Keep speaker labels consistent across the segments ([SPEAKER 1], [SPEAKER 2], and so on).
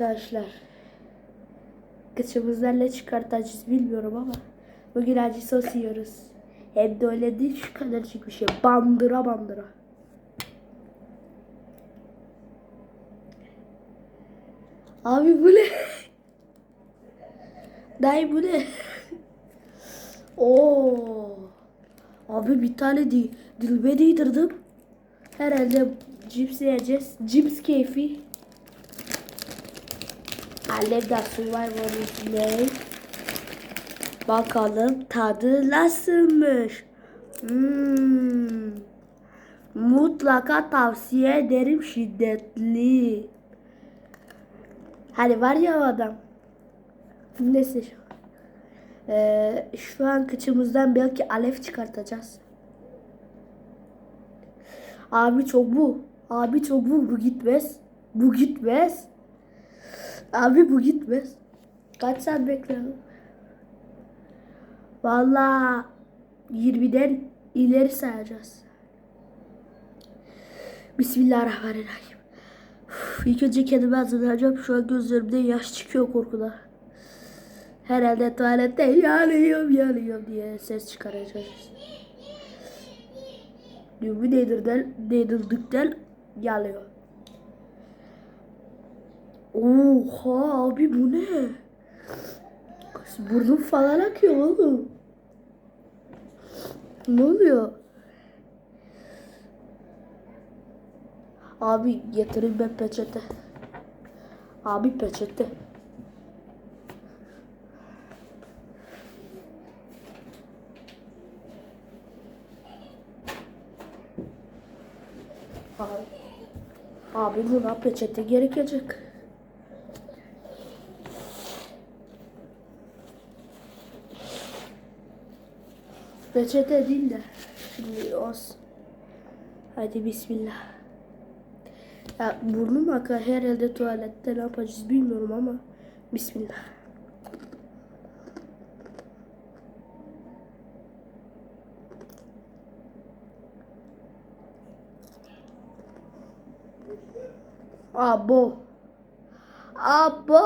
[SPEAKER 1] Arkadaşlar kıçımızdan ne çıkartacağız bilmiyorum ama bugün acı sos yiyoruz. Hem de öyle değil şu kadarcık bir şey. Bandıra bandıra. Abi bu ne? Dayı bu ne? Oo. Abi bir tane di dilbe değdirdim. Herhalde cips yiyeceğiz. Cips keyfi. Alev de Survivor izleyin. Bakalım tadı nasılmış. Hmm. Mutlaka tavsiye ederim şiddetli. Hani var ya o adam. Neyse. Ee, şu an kıçımızdan belki alev çıkartacağız. Abi çok bu. Abi çok bu. Bu gitmez. Bu gitmez. Abi bu gitmez. Kaç saat bekledim? Valla 20'den ileri sayacağız. Bismillahirrahmanirrahim. Uf, İlk önce kendimi hazırlayacağım. Şu an gözlerimde yaş çıkıyor korkudan. Herhalde tuvalette yanıyorum yanıyorum diye ses çıkaracağız. Düğümü değdirden, değdirdikten yanıyor. Oha abi bu ne? Burnum falan akıyor oğlum. Ne oluyor? Abi getireyim ben peçete. Abi peçete. Abi, abi buna peçete gerekecek. Peçete değil de. Şimdi olsun. Hadi bismillah. Ya burnum akar herhalde tuvalette ne yapacağız bilmiyorum ama bismillah. Abo. Abo.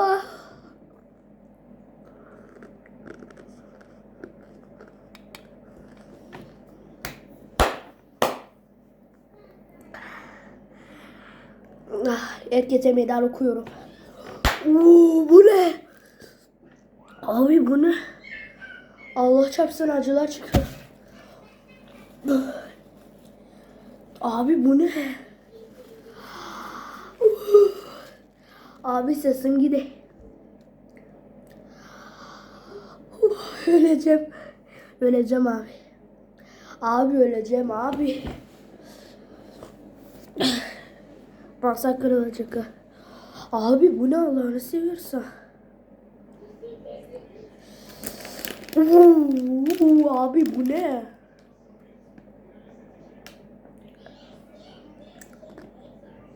[SPEAKER 1] Herkese meydan okuyorum. Oo, bu ne? Abi bu ne? Allah çarpsın acılar çıkıyor. Abi bu ne? Abi sesin gide. Öleceğim. Öleceğim abi. Abi öleceğim abi. Bağırsak kırılacak. Abi bu ne Allah'ını seviyorsa. Abi bu ne?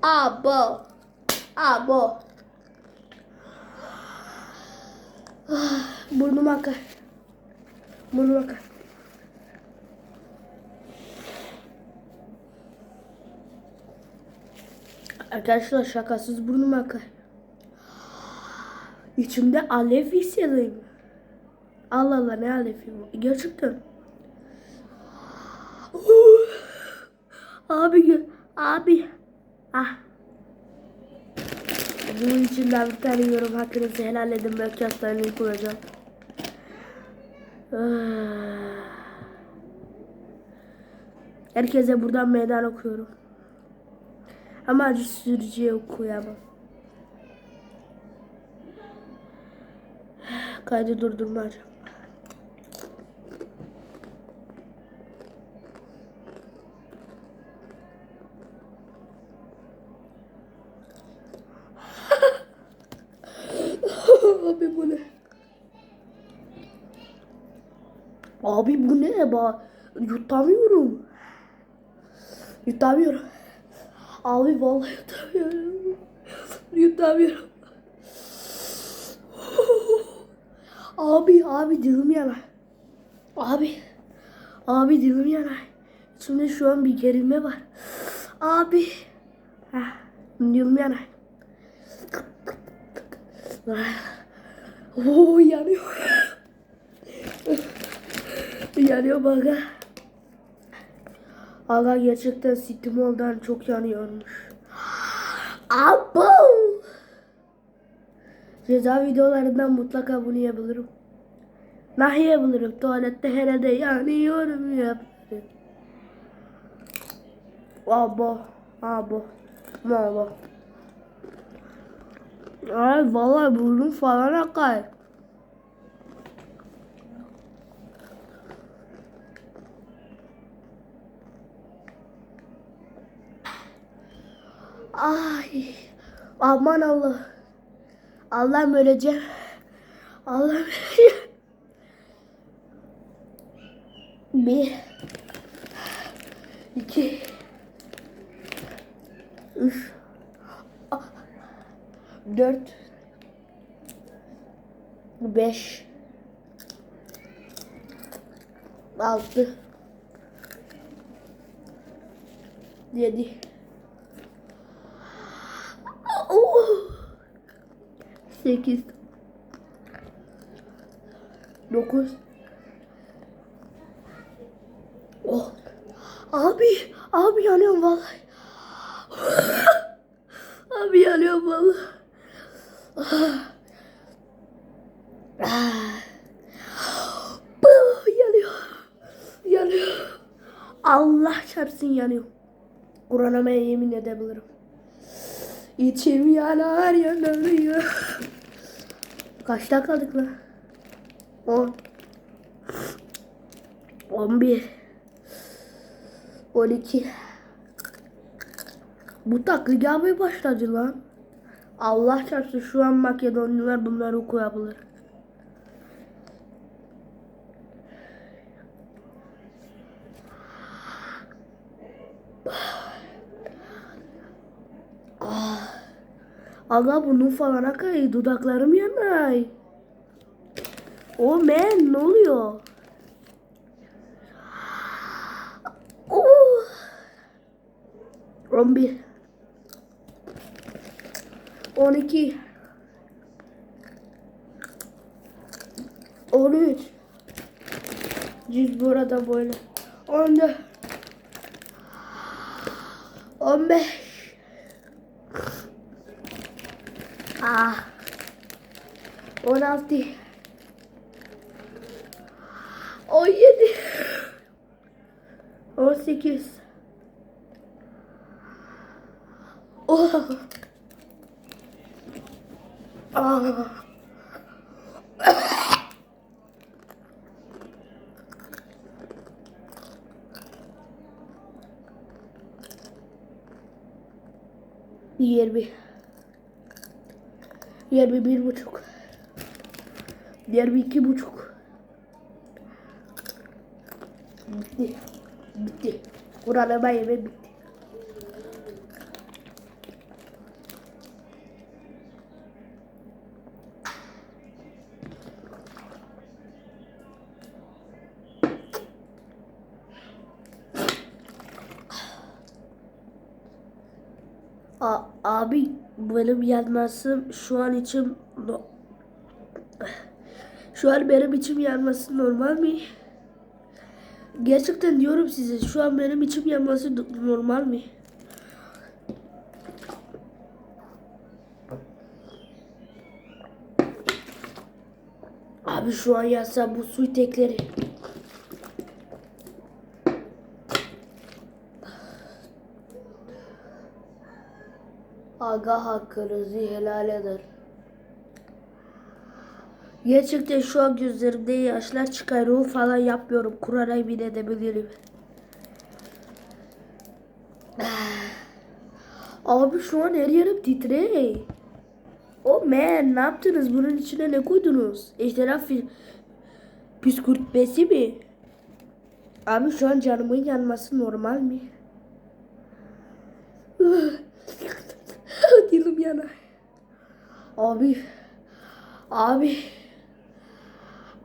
[SPEAKER 1] Abo. Abo. Ah, Burnum akar. Burnum. Arkadaşlar şakasız burnum akar. İçimde alev hissediyorum. Allah Allah ne alevi bu? Gerçekten. Abi abi. Ah. Bunun için ben bir tane yorum hakkınızı helal edin. Belki hastaneye koyacağım. Ah. Herkese buradan meydan okuyorum. Ama acı sürücüye okuyamam. Kaydı durdurmayacağım. Abi bu ne? Abi bu ne? Ba yutamıyorum. Yutamıyorum. Abi vallahi yutamıyorum. Yutamıyorum. Abi abi dilim yanar. Abi. Abi dilim yanar. İçimde şu an bir gerilme var. Abi. Heh, dilim yanar. Oo yanıyor. yanıyor bak. Aga gerçekten Sitimol'dan çok yanıyormuş. Abo! Ceza videolarından mutlaka bunu yapabilirim. Nahi yapabilirim. Tuvalette herhalde yanıyorum yaparım. Abo. Abo. Abo. Ay vallahi burnum falan akar. Ay. Aman Allah. Allah'ım öleceğim. Allah'ım öleceğim. Bir. iki, Üç. Dört. Beş. Altı. Yedi. 8 9 Oh. Abi, abi yanıyorum vallahi. abi yanıyorum vallahi. yanıyor. Yanıyor. Allah çarpsın yanıyor. Kur'an'a yemin edebilirim. İçim yanar yanıyor. Kaçta kaldık lan? 10 11 12 Bu taklit yapmaya başladı lan. Allah çarpsın şu an Makedonlular bunları koyabilir. Allah burnum falan akay, dudaklarım yanay. O men ne oluyor? Oh. 11 12 13 Düz burada böyle 14 15 Ah 16 17 18 Oh. Ah. Yirmi. Yirmi bir buçuk. Yirmi iki buçuk. Bitti. Bitti. Kur'an'ıma yeme bitti. A abi benim yanmasım şu an içim no- şu an benim içim yanması normal mi? Gerçekten diyorum size şu an benim içim yanması normal mi? Abi şu an yazsa bu su tekleri. Aga hakkınızı helal eder. Gerçekten şu an gözlerimde yaşlar çıkarıyor falan yapmıyorum. Kur'an'a yemin edebilirim. Abi şu an her yerim titre. Oh man ne yaptınız? Bunun içine ne koydunuz? Ejderha püskürtmesi mi? Abi şu an canımın yanması normal mi? Dilim yanar. Abi. Abi.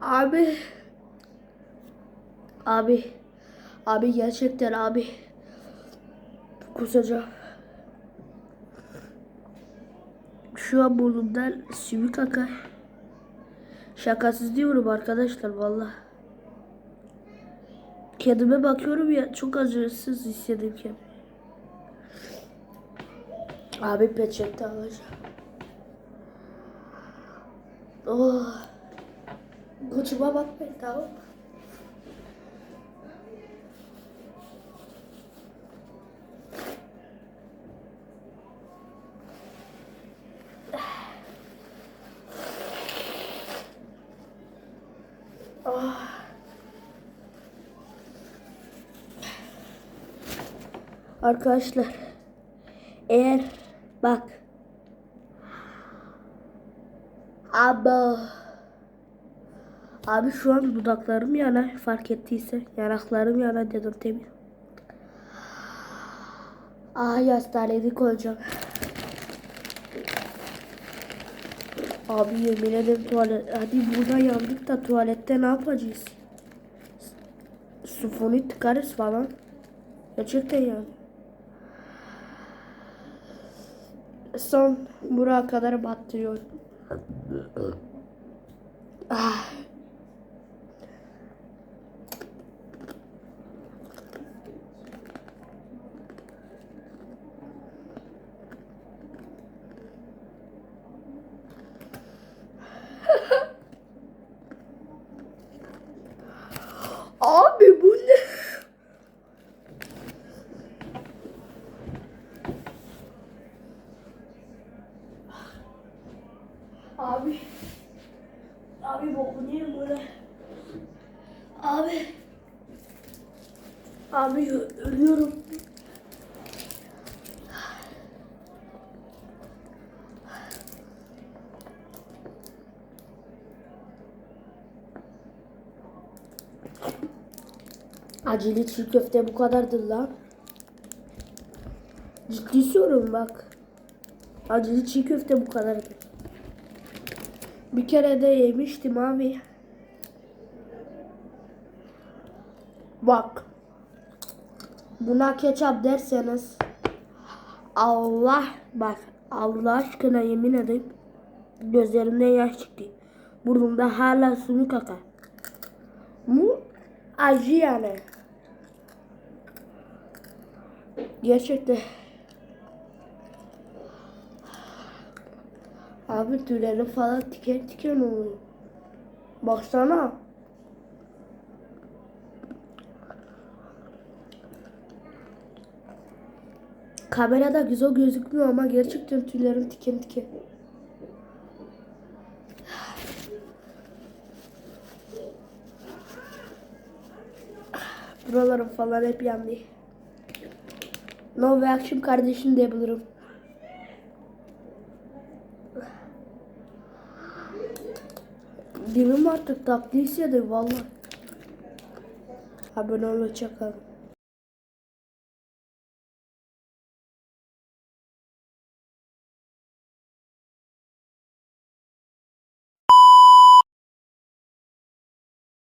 [SPEAKER 1] Abi. Abi. Abi gerçekten abi. Kusacağım. şu an burnumdan sümük akar. Şakasız diyorum arkadaşlar valla. Kendime bakıyorum ya çok acısız hissediyorum kendimi. Abi peçete alacağım. Oh. Koçuma bakmayın tamam? Ah. Arkadaşlar eğer bak Abi Abi şu an dudaklarım yana fark ettiyse yanaklarım yana dedim temiz. Ay hastanelik olacağım. Abi yemin ederim tuvalet. Hadi burada yandık da tuvalette ne yapacağız? Sufonu tıkarız falan. Gerçekten yani. Son buraya kadar battırıyor. Ah. Abi bu ne? Abi. Abi boku niye böyle? Abi. Abi ölüyorum. Acili çiğ köfte bu kadardır lan. Ciddi soruyorum bak. Acili çiğ köfte bu kadardır. Bir kere de yemiştim abi. Bak. Buna ketçap derseniz Allah bak Allah aşkına yemin ederim gözlerimden yaş çıktı. Burnumda hala sümük akar. Bu acı yani. Gerçekten. Abi tüylerim falan tiken tiken oluyor. Baksana. Kamerada güzel gözükmüyor ama gerçekten tüylerim tiken tiken. Buralarım falan hep yandı. No reaction kardeşim diyebilirim. Dilim artık tatlı hissediyor valla. Abone olun çakalım.